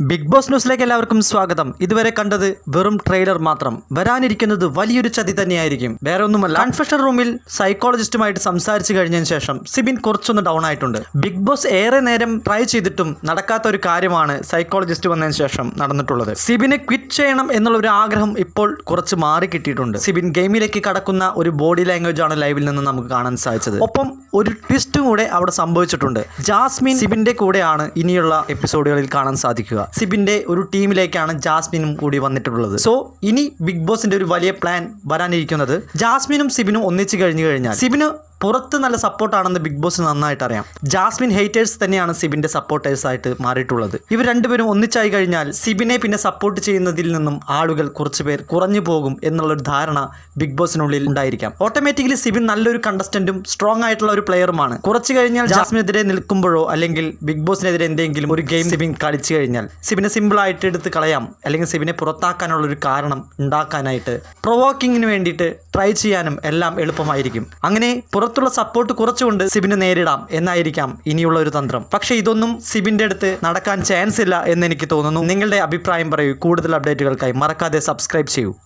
Big boss ന്യൂസിലേക്ക് എല്ലാവർക്കും സ്വാഗതം. ഇതുവരെ കണ്ടത് വെറും ട്രെയിലർ മാത്രം. വരാനിരിക്കുന്നത് വലിയൊരു ചതി തന്നെയായിരിക്കും. വേറെ ഒന്നുമല്ല കൺഫഷൻ റൂമിൽ സൈക്കോളജിസ്റ്റുമായിട്ട് സംസാരിച്ചു കഴിഞ്ഞതിന് ശേഷം സിബിൻ കുറച്ചൊന്ന് ഡൗൺ ആയിട്ടുണ്ട്. ബിഗ് ബോസ് ഏറെ നേരം ട്രൈ ചെയ്തിട്ടും നടക്കാത്ത ഒരു കാര്യമാണ് സൈക്കോളജിസ്റ്റ് വന്നതിന് ശേഷം നടന്നിട്ടുള്ളത്. സിബിനെ ക്വിറ്റ് ചെയ്യണം എന്നുള്ള ഒരു ആഗ്രഹം ഇപ്പോൾ കുറച്ച് മാറി കിട്ടിയിട്ടുണ്ട്. സിബിൻ ഗെയിമിലേക്ക് കടക്കുന്ന ഒരു ബോഡി ലാംഗ്വേജ് ആണ് ലൈവിൽ നിന്ന് നമുക്ക് കാണാൻ സാധിച്ചത്. ഒപ്പം ഒരു ട്വിസ്റ്റും കൂടെ അവിടെ സംഭവിച്ചിട്ടുണ്ട്. ജാസ്മിൻ സിബിന്റെ കൂടെയാണ് ഇനിയുള്ള എപ്പിസോഡുകളിൽ കാണാൻ സാധിക്കുക. സിബിന്റെ ഒരു ടീമിലേക്കാണ് ജാസ്മിനും കൂടി വന്നിട്ടുള്ളത്. സോ ഇനി ബിഗ് ബോസിന്റെ ഒരു വലിയ പ്ലാൻ വരാനിരിക്കുന്നത് ജാസ്മിനും സിബിനും ഒന്നിച്ചു കഴിഞ്ഞു കഴിഞ്ഞാൽ. സിബിന് പുറത്ത് നല്ല സപ്പോർട്ടാണെന്ന് ബിഗ് ബോസ് നന്നായിട്ട് അറിയാം. ജാസ്മിൻ ഹേറ്റേഴ്സ് തന്നെയാണ് സിബിന്റെ സപ്പോർട്ടേഴ്സ് ആയിട്ട് മാറിയിട്ടുള്ളത്. ഇവർ രണ്ടുപേരും ഒന്നിച്ചായി കഴിഞ്ഞാൽ സിബിനെ പിന്നെ സപ്പോർട്ട് ചെയ്യുന്നതിൽ നിന്നും ആളുകൾ കുറച്ച് പേർ കുറഞ്ഞു പോകും എന്നുള്ളൊരു ധാരണ ബിഗ് ബോസിനുള്ളിൽ ഉണ്ടായിരിക്കാം. ഓട്ടോമാറ്റിക്കലി സിബിൻ നല്ലൊരു കണ്ടസ്റ്റന്റും സ്ട്രോങ് ആയിട്ടുള്ള ഒരു പ്ലെയറുമാണ് കുറച്ച് കഴിഞ്ഞാൽ ജാസ്മിനെതിരെ നിൽക്കുമ്പോഴോ അല്ലെങ്കിൽ ബിഗ് ബോസിനെതിരെ എന്തെങ്കിലും ഒരു ഗെയിം സിബിൻ കളിച്ചു കഴിഞ്ഞാൽ സിബിനെ സിമ്പിൾ ആയിട്ട് എടുത്ത് കളയാം. അല്ലെങ്കിൽ സിബിനെ പുറത്താക്കാനുള്ള ഒരു കാരണം ഉണ്ടാക്കാനായിട്ട് പ്രൊവോക്കിങ്ങിന് വേണ്ടിയിട്ട് ട്രൈ ചെയ്യാനും എല്ലാം എളുപ്പമായിരിക്കും. അങ്ങനെ പുറത്തുള്ള സപ്പോർട്ട് കുറച്ചുകൊണ്ട് സിബിന് നേരിടാം എന്നായിരിക്കാം ഇനിയുള്ള ഒരു തന്ത്രം. പക്ഷെ ഇതൊന്നും സിബിന്റെ അടുത്ത് നടക്കാൻ ചാൻസ് ഇല്ല എന്ന് എനിക്ക് തോന്നുന്നു. നിങ്ങളുടെ അഭിപ്രായം പറയൂ. കൂടുതൽ അപ്ഡേറ്റുകൾക്കായി മറക്കാതെ സബ്സ്ക്രൈബ് ചെയ്യൂ.